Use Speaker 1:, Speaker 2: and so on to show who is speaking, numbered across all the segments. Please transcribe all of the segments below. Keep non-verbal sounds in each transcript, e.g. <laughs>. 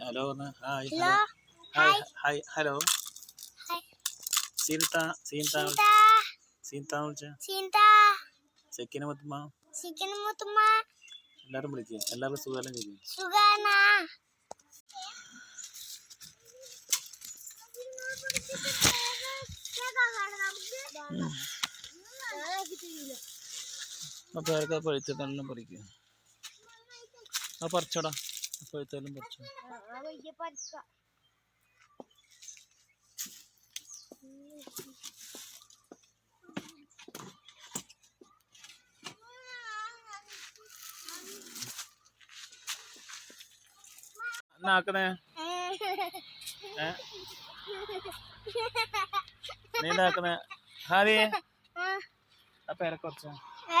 Speaker 1: Hello
Speaker 2: hi hello. Hi hi.
Speaker 1: Hello.
Speaker 2: സീൻത സീൻത സീൻത.
Speaker 1: സീത,
Speaker 2: ചെക്കിനെ മുത്തുമ്മ.
Speaker 1: ചിക്കൻ മുത്തുമ്മ,
Speaker 2: എല്ലാരും വിളിക്കുക എല്ലാവരും സുഖം ചോദിക്കും
Speaker 1: സുഖാണാ?
Speaker 2: അപ്പോൾ ആർക്കാ പഴുത്തെല്ലാം പറിക്കുക ആ പറിച്ചോടാ. പഴുത്തെല്ലാം പറിച്ചോ.
Speaker 1: ആ, വലിയ പരുക്ക.
Speaker 2: എന്നാ ആക്കണേ നീ എന്താക്കണേ പേരെ കുറച്ചാ
Speaker 1: ഏ,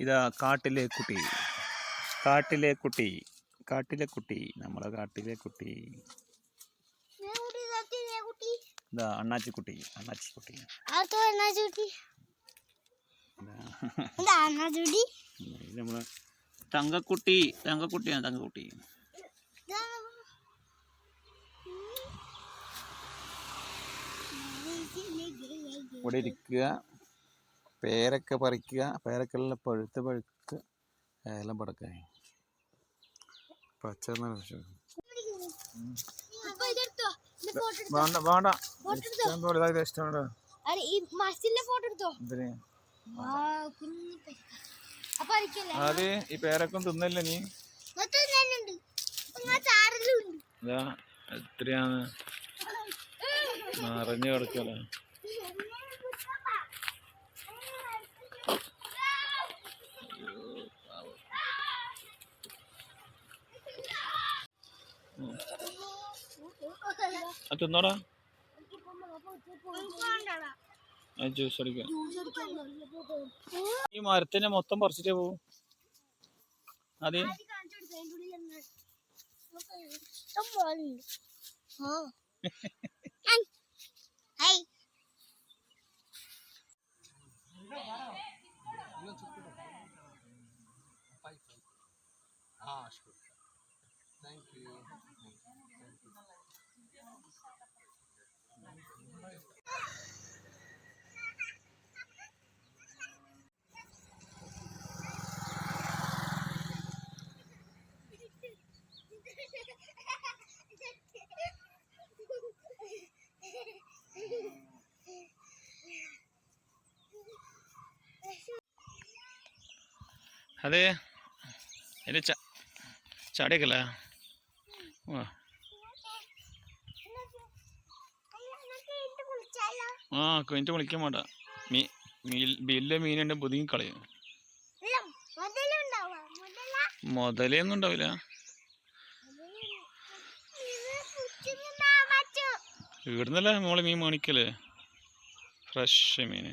Speaker 2: ഇതാ കാട്ടിലെ കുട്ടി. കാട്ടിലെ കുട്ടി. കാട്ടിലെ കുട്ടി. നമ്മളെ കാട്ടിലെ കുട്ടി? ഇതാ അണ്ണാച്ചി കുട്ടി. അണ്ണാച്ചി കുട്ടി.
Speaker 1: അടുത്ത എന്നാ ചൂട്ടി?
Speaker 2: ഇതാ.
Speaker 1: എന്താ എന്നാ
Speaker 2: നമ്മളെ തങ്കക്കുട്ടി. തങ്കക്കുട്ടിയാണ് തങ്കക്കുട്ടി. ഇവിടെ ഇരിക്കുക. പേരൊക്കെ പറിക്കുക പേരക്കെല്ലാം പഴുത്ത് പഴുത്ത് ഏലം പടക്കായി പച്ച. വേണ്ട വേണ്ട. ഇഷ്ടം പോലെ അത് ഈ പേരൊക്കെ. തിന്നല്ലേ നീ? എത്രയാണ്? നിറഞ്ഞു കിടക്കല്ലേ. തിന്നോടാ. ജ്യൂസ് അടിക്കാം ഈ മരത്തിനെ മൊത്തം പറിച്ചിട്ടേ പോവും. അതെ <laughs> അതെ എൻ്റെ ച ചാടിയൊക്കെല്ലേ ആ. കഴിഞ്ഞിട്ട് വിളിക്കാൻ വേണ്ട. മീ ബില്ല് മീനുണ്ട് പുതുങ്ങി കളയും. മുതലൊന്നും ഉണ്ടാവില്ല. ഇവിടുന്നല്ലേ മോളെ മീൻ മേണിക്കല്ലേ ഫ്രഷ് മീൻ